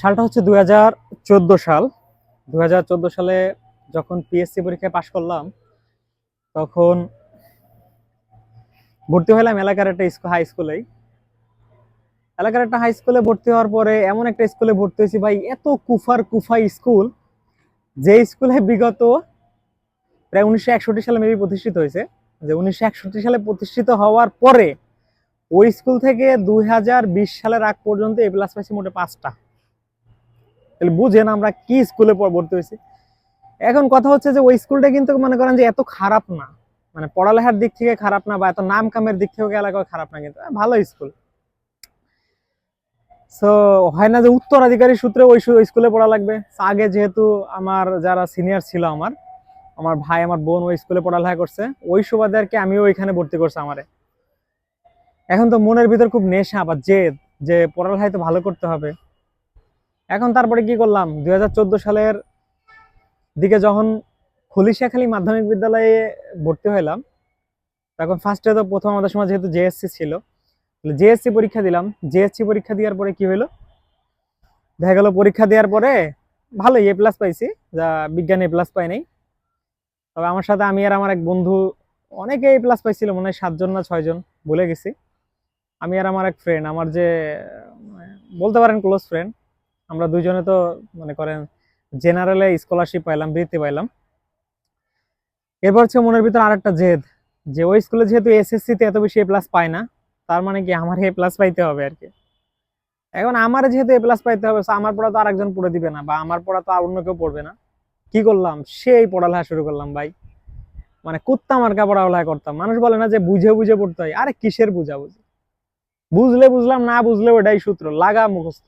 সালটা হচ্ছে দু হাজার চোদ্দ সাল। দু হাজার চোদ্দ সালে যখন পিএসসি পরীক্ষায় পাশ করলাম, তখন ভর্তি হলাম এলাকার একটা স্কুল হাই স্কুলেই এলাকার একটা হাই স্কুলে ভর্তি হওয়ার পরে এমন একটা স্কুলে ভর্তি হয়েছি ভাই, এত কুফার কুফা স্কুল যে স্কুলে বিগত প্রায় উনিশশো একষট্টি সালে মেবি প্রতিষ্ঠিত হয়েছে। যে উনিশশো একষট্টি সালে প্রতিষ্ঠিত হওয়ার পরে ওই স্কুল থেকে দু হাজার বিশ সালের আগ পর্যন্ত এ প্লাস পাইছি মোটে পাঁচটা। তাহলে বুঝেন আমরা কি স্কুলে ভর্তি হয়েছি। এখন কথা হচ্ছে যে ওই স্কুলটা কিন্তু মনে করেন যে এত খারাপ না। মানে পড়ালেখার দিক থেকে খারাপ না বা এত নাম কামের দিক থেকে এলাকায় খারাপ না কিন্তু ভালো স্কুল। সো হয় না যে উত্তরাধিকারী সূত্রে ওই স্কুলে পড়া লাগবে। আগে যেহেতু আমার যারা সিনিয়র ছিল আমার আমার ভাই, আমার বোন ওই স্কুলে পড়ালেখা করছে, ওই সুবাদে আর কি আমিও ওইখানে ভর্তি করছে আমারে। এখন তো মনের ভিতর খুব নেশা বা জেদ যে পড়ালেখায় তো ভালো করতে হবে। এখন তারপরে কি করলাম? দু হাজার চোদ্দ সালের দিকে যখন খুলিশাখালী মাধ্যমিক বিদ্যালয়ে ভর্তি হইলাম, তখন ফার্স্টে তো প্রথম আমাদের সময় যেহেতু জেএসসি ছিল জেএসসি পরীক্ষা দিলাম। জেএসসি পরীক্ষা দেওয়ার পরে কি হইল? দেখা গেল পরীক্ষা দেওয়ার পরে ভালো এ প্লাস পাইছি, যা বিজ্ঞানে এ প্লাস পাই নাই। তবে আমার সাথে আমি আর আমার এক বন্ধু অনেকে এ প্লাস পাইছিল, মনে হয় সাতজন না ছয়জন, ভুলে গেছি। আমি আর আমার এক ফ্রেন্ড আমার যে বলতে পারেন ক্লোজ ফ্রেন্ড আমরা দুইজনে তো মনে করেন জেনারেলে স্কলারশিপ পাইলাম, বৃত্তি পাইলাম। এরপর হচ্ছে মনের ভিতর আরেকটা জেদ, যে ওই স্কুলে যেহেতু এসএসসি তে এত বেশি এ প্লাস পায় না, তার মানে কি আমার এ প্লাস পাইতে হবে আর কি। এখন আমার যেহেতু এ প্লাস পাইতে হবে আমার পড়া তো আরেকজন পড়ে দিবে না, বা আমার পড়া তো আর অন্য কেউ পড়বে না। কি করলাম? সেই পড়ালেখা শুরু করলাম, ভাই। মানে কুত্তা মার্কা পড়ালেখা করতাম। মানুষ বলে না যে বুঝে বুঝে পড়তে হয়। আরে কিসের বুঝা বুঝি বুঝলে বুঝলাম, না বুঝলে ওটাই সূত্র। লাগা মুখস্থ।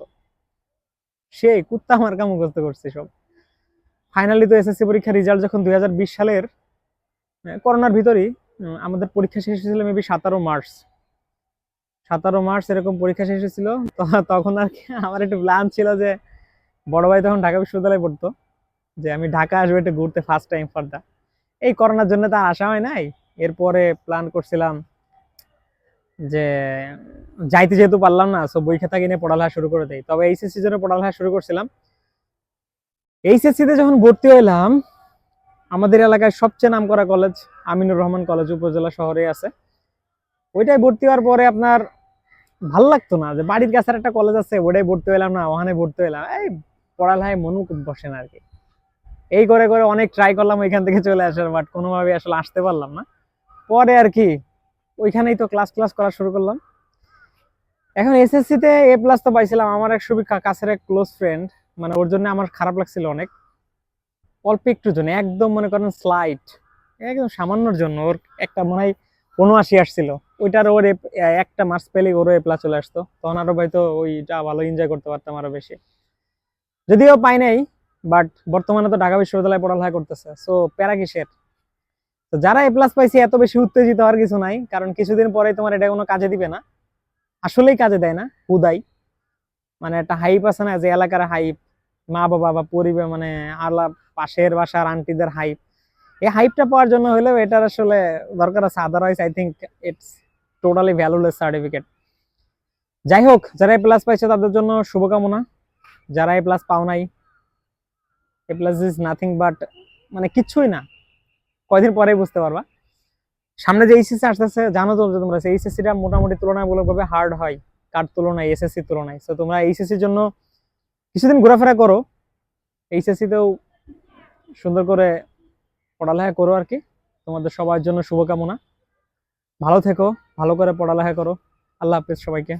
সেই কুত্তা মার্কা মুখস্থ করছে সব। ফাইনালি তো এসএসসি পরীক্ষার রেজাল্ট যখন দুই সালের করোনার ভিতরেই আমাদের পরীক্ষা শেষ হয়েছিল মেবি সাতারো মার্চ। সাতারো মার্চ এরকম পরীক্ষা শেষ হয়েছিল তখন আর কি আমার একটু প্ল্যান ছিল যে বড় ভাই তখন ঢাকা বিশ্ববিদ্যালয়ে পড়তো, যে আমি ঢাকা আসব একটু ঘুরতে ফার্স্ট টাইম ফর দা এই করোনার জন্য তো আর আসা হয় নাই, এরপরে প্ল্যান করছিলাম যে যাইতে যেহেতু পারলাম না সো বই খাতা কিনে পড়ালেখা শুরু করে দেই। তবে এইচএসসি জন্য পড়ালেখা শুরু করছিলাম। এইচএসসি তে যখন ভর্তি হইলাম, আমাদের এলাকায় সবচেয়ে নাম করা কলেজ আমিনুর রহমান কলেজ উপজেলা শহরে আছে। ওইটাই ভর্তি হওয়ার পরে আপনার ভালো লাগতো না, যে বাড়ির কাছে একটা কলেজ আছে ওটাই ভর্তি হইলাম না, ওখানে ভর্তি হইলাম। এই পড়ালেখায় মনও খুব বসে না আর কি। এই করে করে অনেক ট্রাই করলাম, ওইখান থেকে চলে আসার বাট কোনোভাবে আসলে আসতে পারলাম না। পরে আর কি ওইখানেই তো ক্লাস ক্লাস করা শুরু করলাম। এখন এসএসসি তে এ প্লাস তো পাইছিলাম। আমার এক কা- কাছের এক ক্লোজ ফ্রেন্ড মানে ওর জন্য আমার খারাপ লাগছিল অনেক। অল্প একটু জন্য, একদম মনে করেন স্লাইট একদম সামান্যর জন্য। ওর একটা মনে হয় উনআশি আসছিল। ওইটার ওর একটা মার্কস পেলেই ওরও এ প্লাস চলে আসতো। তখন আরও হয়তো ওইটা ভালো এনজয় করতে পারতাম আরও বেশি। যদিও পাই নাই বাট বর্তমানে তো ঢাকা বিশ্ববিদ্যালয়ে পড়ালেখা করতেছে। সো প্যারা কিসের? তো যারা এ প্লাস পাইছে, এত বেশি উত্তেজিত হওয়ার কিছু নাই, কারণ কিছুদিন পরে তোমার এটা কোনো কাজে দিবে না। আসলেই কাজে দেয় না হুদাই মানে একটা হাইপ আছে না, যে এলাকার হাইপ মা বাবা বা পরিবার মানে আলা পাশের বাসার আন্টিদের হাইপ এই হাইপটা পাওয়ার জন্য হলেও এটার আসলে দরকার আছে। Otherwise I think it's totally valueless certificate যাই হোক, যারা এ প্লাস পাইছে, তাদের জন্য শুভকামনা। যারা এ প্লাস পাও নাই A plus is nothing but মানে কিচ্ছুই না। কয়দিন পরেই বুঝতে পারবা। সামনে যে এইচএসসি আসতেছে, জানো তো যে তোমরা এইচএসসিটা মোটামুটি তুলনামূলকভাবে হার্ড হয়, কার তুলনায় এসএসসি তুলনায়। তো তোমরা এইচএসসির জন্য কিছুদিন ঘোরাফেরা করো। এইচএসসিতেও সুন্দর করে পড়ালেখা করো আর কি। তোমাদের সবার জন্য শুভকামনা। ভালো থেকো, ভালো করে পড়ালেখা করো। আল্লাহ হাফেজ সবাইকে।